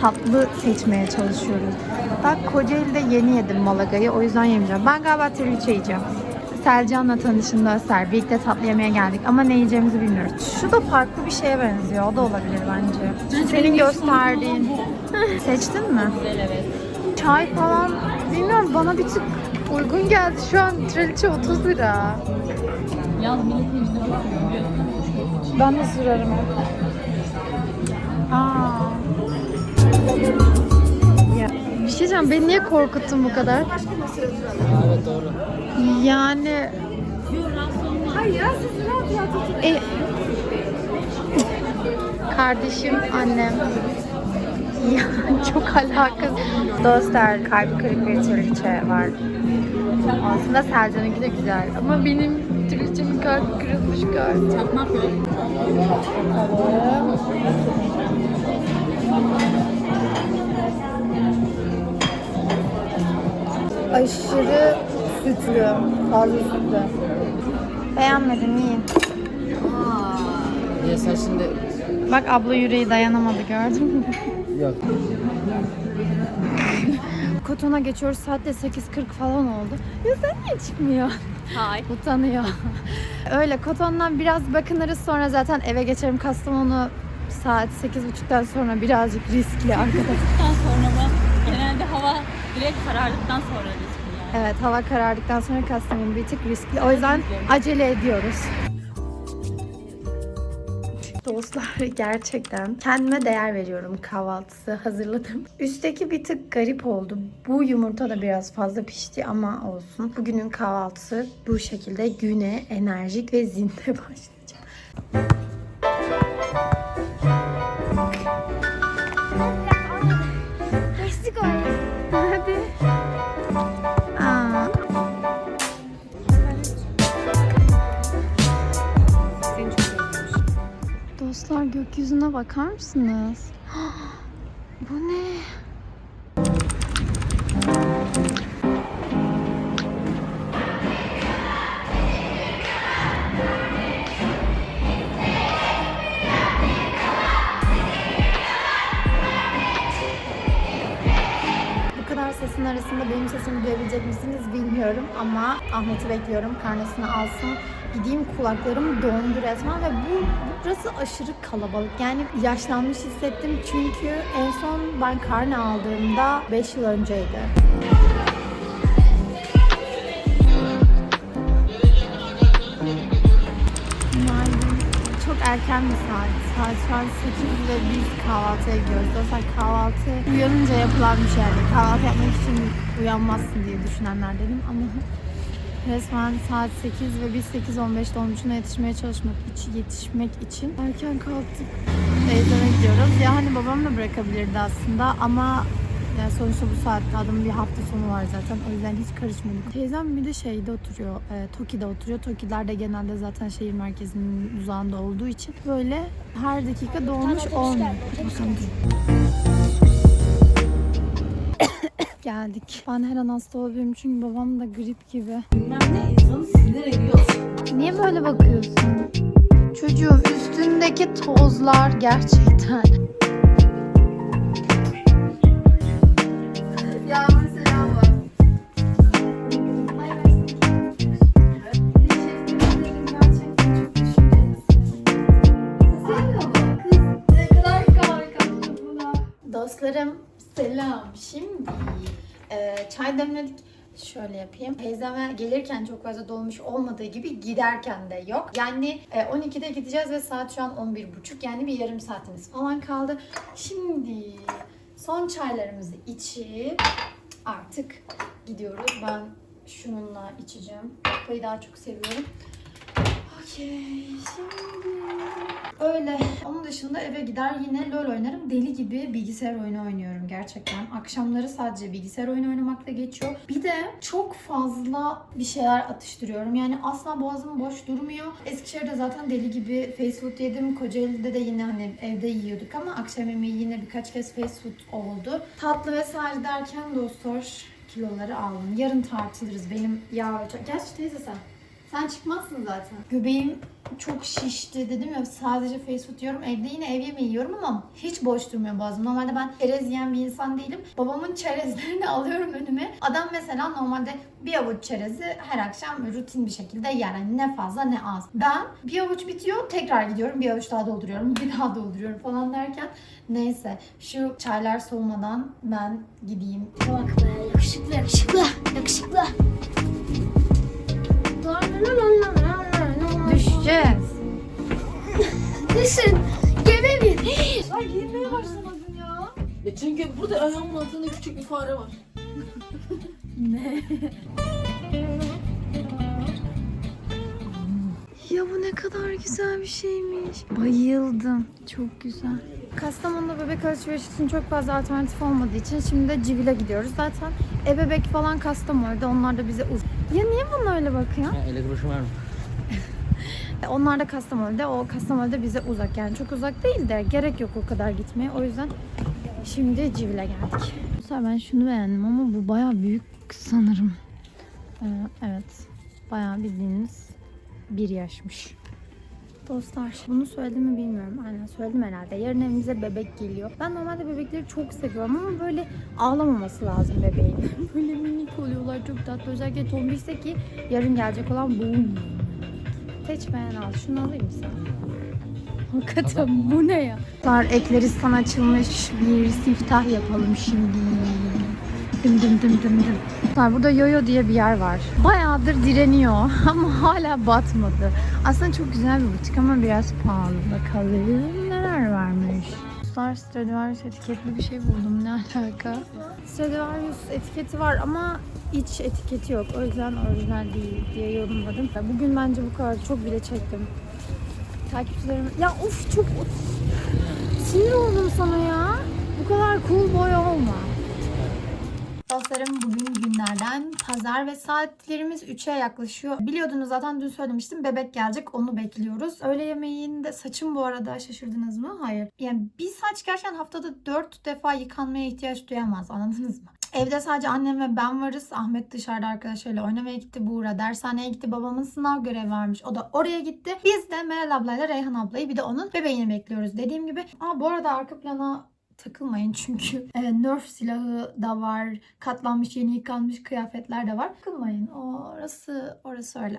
Tatlı seçmeye çalışıyoruz. Bak Kocaeli'de yeni yedim Malaga'yı o yüzden yemeyeceğim. Ben galiba trileçe yiyeceğim. Selcan'la tanışında Öster. Birlikte tatlı yemeye geldik ama ne yiyeceğimizi bilmiyoruz. Şu da farklı bir şeye benziyor. O da olabilir bence. Senin gösterdiğin. Seçtin mi? Evet. Çay falan bilmiyorum bana bir tık uygun geldi. Şu an trileçe 30 lira. Bakmıyor biliyorsun. Ben de sürerim. Aa. Ya, bir şey diyeceğim. Beni niye korkuttun bu kadar? Evet doğru. Yani... E, kardeşim, annem. Ya çok alakasız. Dostlar kalp kırık bir trileçe var. Aslında Selcan'ınki de güzel ama benim trileçemin kalbi kırılmış galiba. Çakmak yok. Aşırı sütlü, fazla sütlü. Beğenmedim, iyi. Ya sen şimdi... Bak abla yüreği dayanamadı gördün mü? Yok. Koton'a geçiyoruz. Saat de 8.40 falan oldu. Ya sen niye çıkmıyor? Hay. Utanıyor. Öyle Koton'dan biraz bakınırız sonra zaten eve geçerim. Kastamonu saat 8.30'dan sonra birazcık riskli arkadaşlar. Sonra da genelde hava direkt karardıktan sonra riskli yani. Evet hava karardıktan sonra Kastamonu bir tık riskli. O yüzden acele ediyoruz. Dostlar gerçekten kendime değer veriyorum kahvaltısı hazırladım. Üstteki bir tık garip oldu. Bu yumurta da biraz fazla pişti ama olsun. Bugünün kahvaltısı bu şekilde güne enerjik ve zinde başlayacağım. Dostlar gökyüzüne bakar mısınız? Bu ne? Sesin arasında benim sesimi duyabilecek misiniz bilmiyorum ama Ahmet'i bekliyorum. Karnesini alsın. Gideyim kulaklarım dondu resmen ve bu burası aşırı kalabalık. Yani yaşlanmış hissettim çünkü en son ben karne aldığımda 5 yıl önceydi. Erken bir saat. Saat şu an 8 ve biz kahvaltıya gidiyoruz. Dostlar kahvaltı uyanınca yapılan bir şey. Yani kahvaltı yapmak için uyanmazsın diye düşünenler dedim ama resmen saat 8 ve biz 8.15 dolmuşuna yetişmeye çalışmak için, yetişmek için erken kalktık. Teyzeme gidiyoruz. Ya hani babam da bırakabilirdi aslında ama yani sonuçta bu saatte adamın bir hafta sonu var zaten. O yüzden hiç karışmadık. Teyzem bir de şeyde oturuyor. E, Toki'de oturuyor. Toki'ler de genelde zaten şehir merkezinin uzağında olduğu için böyle her dakika dolmuş olmuyor. Geldik. Ben her an hasta olabilirim çünkü babam da grip gibi. Bilmem ne insanı sinir ediyor. Niye böyle bakıyorsun? Çocuğum üstündeki tozlar gerçekten. Selam. Şimdi e, çay demledik. Şöyle yapayım. Teyzeme gelirken çok fazla dolmuş olmadığı gibi giderken de yok. Yani e, 12'de gideceğiz ve saat şu an 11.30. Yani bir yarım saatimiz falan kaldı. Şimdi son çaylarımızı içip artık gidiyoruz. Ben şununla içeceğim. Kupayı daha çok seviyorum. Okey. Şimdi öyle. Onun dışında eve gider yine LoL oynarım. Deli gibi bilgisayar oyunu oynuyorum gerçekten. Akşamları sadece bilgisayar oyunu oynamakla geçiyor. Bir de çok fazla bir şeyler atıştırıyorum. Yani asla boğazım boş durmuyor. Eskişehir'de zaten deli gibi fast food yedim. Kocaeli'de de yine hani evde yiyorduk ama akşam yemeği yine birkaç kez fast food oldu. Tatlı vesaire derken dostlar kiloları aldım. Yarın tartılırız. Benim yağ... Gerçi teyze sen Sen çıkmazsın zaten. Göbeğim çok şişti dedim ya sadece fast food yiyorum. Evde yine ev yemeği yiyorum ama hiç boş durmuyor boğazım. Normalde ben çerez yiyen bir insan değilim. Babamın çerezlerini alıyorum önüme. Adam mesela normalde bir avuç çerezi her akşam rutin bir şekilde yer. Yani ne fazla ne az. Ben bir avuç bitiyor tekrar gidiyorum. Bir avuç daha dolduruyorum. Bir daha dolduruyorum falan derken neyse şu çaylar soğumadan ben gideyim. Bak be yakışıklı yakışıklı yakışıklı. Düşeceğiz. Burada ayağımın altında küçük bir fare var. Ya bu ne kadar güzel bir şeymiş. Bayıldım. Çok güzel. Kastamonu'da bebek alışveriş için çok fazla alternatif olmadığı için şimdi de Civil'e gidiyoruz. Zaten ebebek falan Kastamonu'da. Onlar da bize uz... Ya niye bana öyle bakıyor? Ya 50 kuruşun var mı? Onlar da Kastamonu'da. O Kastamonu'da bize uzak. Yani çok uzak değil de gerek yok o kadar gitmeye. O yüzden şimdi Civil'e geldik. Sefer ben şunu beğendim ama bu bayağı büyük sanırım. Ee, evet. Bayağı bildiğiniz bir yaşmış. Dostlar bunu söyledim mi bilmiyorum. Aynen söyledim herhalde. Yarın evimize bebek geliyor. Ben normalde bebekleri çok seviyorum ama böyle ağlamaması lazım bebeğin. böyle minik oluyorlar çok tatlı. Özellikle tombişse ki yarın gelecek olan bu. Seç beğen al. Şunu alayım sen? Hakikaten bu ne ya? Dostlar ekleristan açılmış bir siftah yapalım şimdi. Dım dım dım dım dım. Dostlar, Burada Yoyo diye bir yer var. Bayağıdır direniyor ama hala batmadı. Aslında çok güzel bir butik ama biraz pahalı. Bakalım neler varmış. Dostlar Stradivarius etiketli bir şey buldum. Ne alaka? Stradivarius etiketi var ama iç etiketi yok. O yüzden orijinal değil diye yorumladım. Bugün bence bu kadar. Çok bile çektim. Takipçilerim... Ya of çok... Sinir oldum sana ya. Bu kadar cool boy olma. Dostlarım bugün günlerden pazar ve saatlerimiz 3'e yaklaşıyor. Biliyordunuz zaten dün söylemiştim bebek gelecek onu bekliyoruz. Öğle yemeğinde saçım bu arada şaşırdınız mı? Hayır. Yani bir saç gerçekten haftada 4 defa yıkanmaya ihtiyaç duyamaz anladınız mı? Evde sadece annem ve ben varız. Ahmet dışarıda arkadaşlarıyla oynamaya gitti. Buğra dershaneye gitti. Babamın sınav görevi varmış. O da oraya gitti. Biz de Meral ablayla Reyhan ablayı bir de onun bebeğini bekliyoruz dediğim gibi. Aa bu arada arka plana takılmayın çünkü e, Nerf silahı da var. Katlanmış yeni yıkanmış kıyafetler de var. Takılmayın. Orası orası öyle.